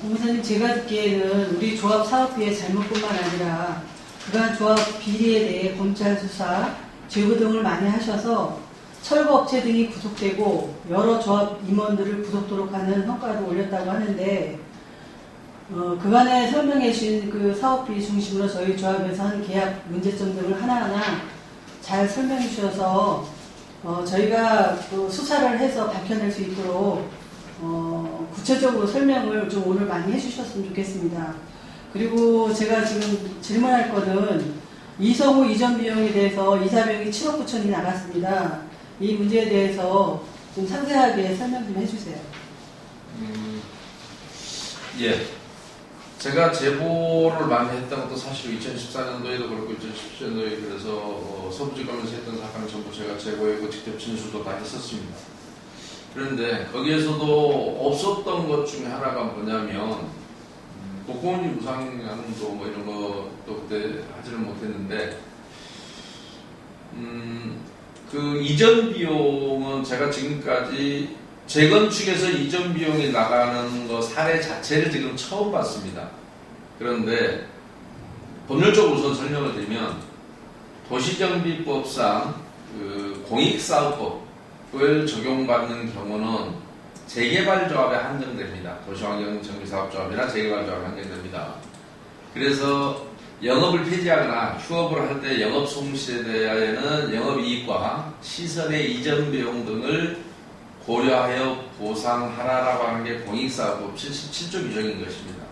공사님 제가 듣기에는 우리 조합 사업비의 잘못뿐만 아니라 그간 조합 비리에 대해 검찰 수사, 제보 등을 많이 하셔서 철거 업체 등이 구속되고 여러 조합 임원들을 구속도록 하는 성과를 올렸다고 하는데 어, 그간에 설명해 주신 그 사업비 중심으로 저희 조합에서 한 계약 문제점 등을 하나하나 잘 설명해 주셔서 어, 저희가 또 수사를 해서 밝혀낼 수 있도록 어, 구체적으로 설명을 좀 오늘 많이 해주셨으면 좋겠습니다. 그리고 제가 지금 질문할 거는 이성우 이전 비용에 대해서 이사 비용이 7억 9천이 나갔습니다. 이 문제에 대해서 좀 상세하게 설명 좀 해주세요. 음, 예. 제가 제보를 많이 했던 것도 사실 2014년도에도 그렇고 2017년도에 그래서 어, 서부지검에서 했던 사건 전부 제가 제보했고 직접 진술도 다 했었습니다. 그런데 거기에서도 없었던 것 중에 하나가 뭐냐면 음, 복권이 무상양도 뭐 이런 것도 그때 하지는 못했는데 음, 그 이전 비용은 제가 지금까지 재건축에서 이전 비용이 나가는 거 사례 자체를 지금 처음 봤습니다. 그런데 법률적으로 우선 설명을 드리면 도시정비법상 그 공익사업법 을 적용받는 경우는 재개발 조합에 한정됩니다. 도시환경 정비사업 조합이나 재개발 조합에 한정됩니다. 그래서 영업을 폐지하거나 휴업을 할 때 영업 손실에 대하여는 영업이익과 시설의 이전 비용 등을 고려하여 보상하라라고 하는 게 공익사업법 77조 규정인 것입니다.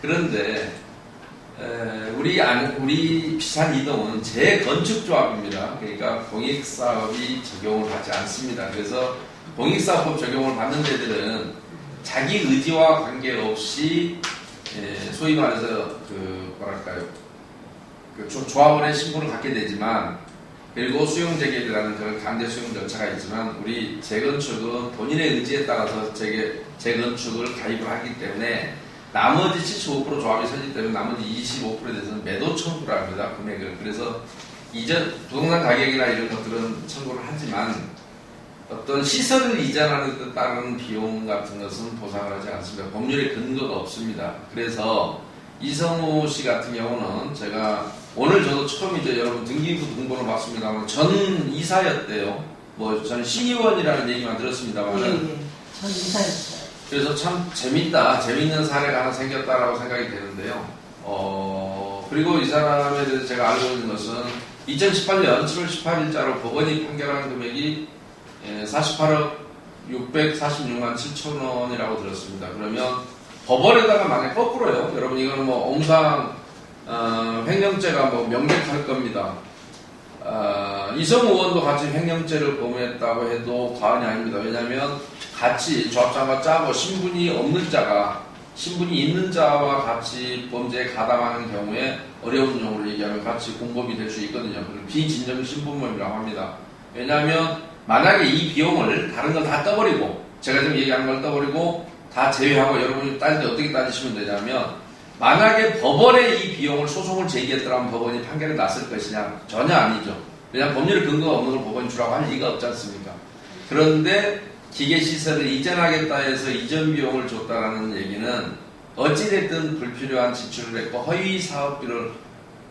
그런데 에, 우리 안, 우리 비산 이동은 재건축조합입니다. 그러니까 공익사업이 적용을 받지 않습니다. 그래서 공익사업법 적용을 받는 데들은 자기 의지와 관계없이 에, 소위 말해서 그 뭐랄까요 그 조- 조합원의 신분을 갖게 되지만 그리고 수용 재개라는 그런 강제 수용 절차가 있지만 우리 재건축은 본인의 의지에 따라서 재개, 재건축을 가입을 하기 때문에 나머지 75% 조합이 때문에 나머지 25%에 대해서는 매도 청구를 합니다. 금액을. 그래서 이전 부동산 가격이나 이런 것들은 청구를 하지만 어떤 시설을 이전하는 데 따른 비용 같은 것은 보상을 하지 않습니다. 법률에 근거가 없습니다. 그래서 이성우 씨 같은 경우는 제가 오늘 저도 처음 이제 여러분 등기부 등본을 봤습니다만 전 이사였대요. 뭐 저는 신의원이라는 얘기만 들었습니다만 예, 예. 전 이사였어요. 그래서 참 재밌다, 재밌는 사례가 하나 생겼다라고 생각이 되는데요. 어, 그리고 이 사람에 대해서 제가 알고 있는 것은 2018년 7월 18일자로 법원이 판결한 금액이 48억 646만 7천 원이라고 들었습니다. 그러면 법원에다가 만약 거꾸로요. 여러분 이거는 뭐 옹상 어, 횡령죄가 뭐 명백할 겁니다. 어, 이성 의원도 같이 횡령죄를 범했다고 해도 과언이 아닙니다. 왜냐하면 같이 조합장과 짜고 신분이 없는 자가 신분이 있는 자와 같이 범죄에 가담하는 경우에 어려운 용어로 얘기하면 같이 공범이 될 수 있거든요. 그걸 비진정 신분범이라고 합니다. 왜냐하면 만약에 이 비용을 다른 건 다 떠버리고 제가 지금 얘기하는 걸 떠버리고 다 제외하고 여러분이 따질 때 어떻게 따지시면 되냐면 만약에 법원에 이 비용을 소송을 제기했더라면 법원이 판결이 났을 것이냐 전혀 아니죠. 왜냐하면 법률 근거가 없는 걸 법원이 주라고 할 리가 없지 않습니까? 그런데 기계 시설을 이전하겠다 해서 이전 비용을 줬다라는 얘기는 어찌됐든 불필요한 지출을 했고 허위 사업비를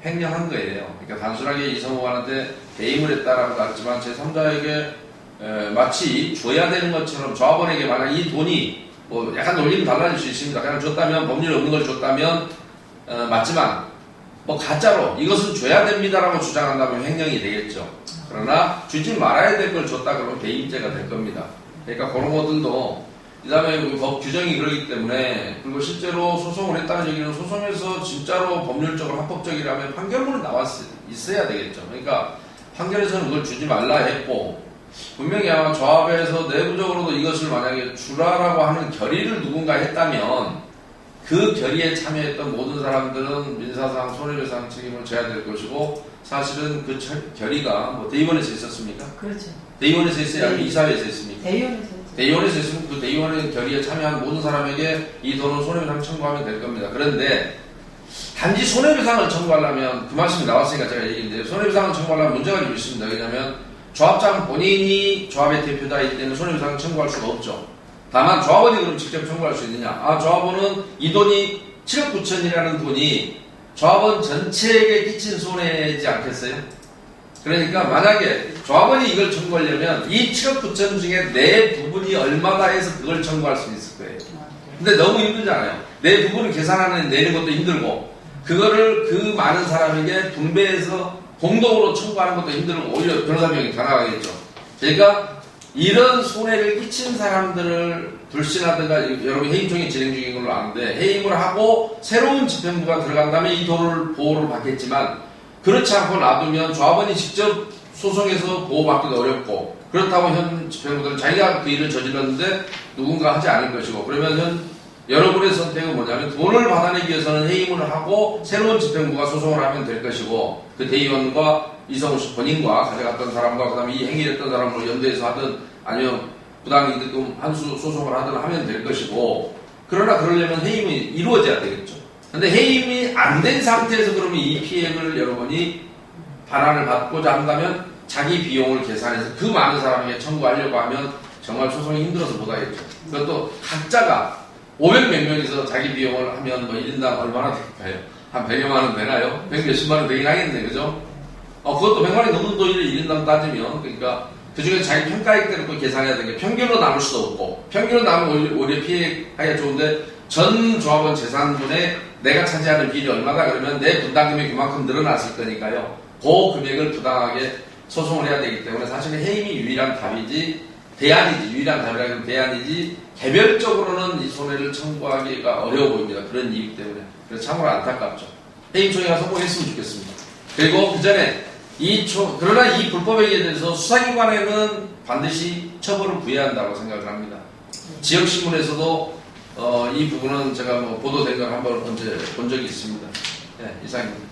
횡령한 거예요. 그러니까 단순하게 이성호한테 배임을 했다라고 하지만 제3자에게 마치 줘야 되는 것처럼 조합원에게 만약 이 돈이 뭐 약간 논리는 달라질 수 있습니다. 그냥 줬다면 법률 없는 걸 줬다면 어, 맞지만 뭐 가짜로 이것은 줘야 됩니다라고 주장한다면 횡령이 되겠죠. 그러나 주지 말아야 될 걸 줬다 그러면 배임죄가 될 겁니다. 그러니까 그런 것들도 이 다음에 법 규정이 그러기 때문에 그리고 실제로 소송을 했다는 얘기는 소송에서 진짜로 법률적으로 합법적이라면 판결문은 나왔 있어야 되겠죠. 그러니까 판결에서는 그걸 주지 말라 했고 분명히 아마 조합에서 내부적으로도 이것을 만약에 주라라고 하는 결의를 누군가 했다면 그 결의에 참여했던 모든 사람들은 민사상 손해배상 책임을 져야 될 것이고 사실은 그 결의가 뭐 대의원에서 있었습니까? 그렇죠. 대의원에서 있어야 아니면 네. 이사회에서 있습니까? 대의원에서 했죠. 대의원에서 있으면 그 대의원의 결의에 참여한 모든 사람에게 이 돈은 손해배상 청구하면 될 겁니다. 그런데 단지 손해배상을 청구하려면 그 말씀이 나왔으니까 제가 얘기인데 손해배상을 청구하려면 문제가 좀 있습니다. 왜냐하면 조합장 본인이 조합의 대표자일 때는 손해배상을 청구할 수가 없죠. 다만 조합원이 그럼 직접 청구할 수 있느냐? 아, 조합원은 이 돈이 7억 9천이라는 돈이 조합원 전체에게 끼친 손해지 않겠어요? 그러니까 만약에 조합원이 이걸 청구하려면 이 7억 9천 중에 내 부분이 얼마다 해서 그걸 청구할 수 있을 거예요. 근데 너무 힘들잖아요. 내 부분을 계산하는 내는 것도 힘들고 그거를 그 많은 사람에게 분배해서 공동으로 청구하는 것도 힘들고 오히려 변호사 비용이 더 나가겠죠. 그러니까 이런 손해를 끼친 사람들을 불신하든가 여러분 해임총이 진행 중인 걸로 아는데 해임을 하고 새로운 집행부가 들어간 다음에 이 돈을 보호를 받겠지만 그렇지 않고 놔두면 조합원이 직접 소송해서 보호받기도 어렵고 그렇다고 현 집행부들은 자기가 그 일을 저질렀는데 누군가 하지 않을 것이고 그러면 현 여러분의 선택은 뭐냐면 돈을 받아내기 위해서는 해임을 하고 새로운 집행부가 소송을 하면 될 것이고 그 대의원과 이성우 씨 본인과 가져갔던 사람과 그다음에 이 행위를 했던 사람으로 연대해서 하든 아니면 부당이득금 한수 소송을 하든 하면 될 것이고 그러나 그러려면 해임이 이루어져야 되겠죠. 근데 해임이 안 된 상태에서 그러면 이 피해를 여러분이 반환을 받고자 한다면 자기 비용을 계산해서 그 많은 사람에게 청구하려고 하면 정말 소송이 힘들어서 못 하겠죠. 그것도 각자가 500 몇 명이서 자기 비용을 하면 뭐 1인당 얼마나 될까요? 한 100여만 원 되나요? 100 몇십만 원 되긴 하겠네, 그죠? 어, 그것도 100만 원이 넘는 돈을 1인당 따지면, 그러니까 그 중에 자기 평가액대로 또 계산해야 되는 게 평균으로 나눌 수도 없고, 평균으로 나누면 오히려 피해하기가 좋은데, 전 조합원 재산분에 내가 차지하는 비율이 얼마다 그러면 내 분담금이 그만큼 늘어났을 거니까요. 그 금액을 부당하게 소송을 해야 되기 때문에 사실은 해임이 유일한 답이지, 대안이지, 유일한 답이라면 대안이지, 개별적으로는 이 손해를 청구하기가 어려워 보입니다. 그런 이유 때문에. 그래서 참으로 안타깝죠. 해임총회가 성공했으면 좋겠습니다. 그리고 그 전에 이 초, 그러나 이 불법행위에 대해서 수사기관에는 반드시 처벌을 구해야 한다고 생각을 합니다. 지역신문에서도 어, 이 부분은 제가 뭐 보도된 걸 한번 본 적이 있습니다. 네, 이상입니다.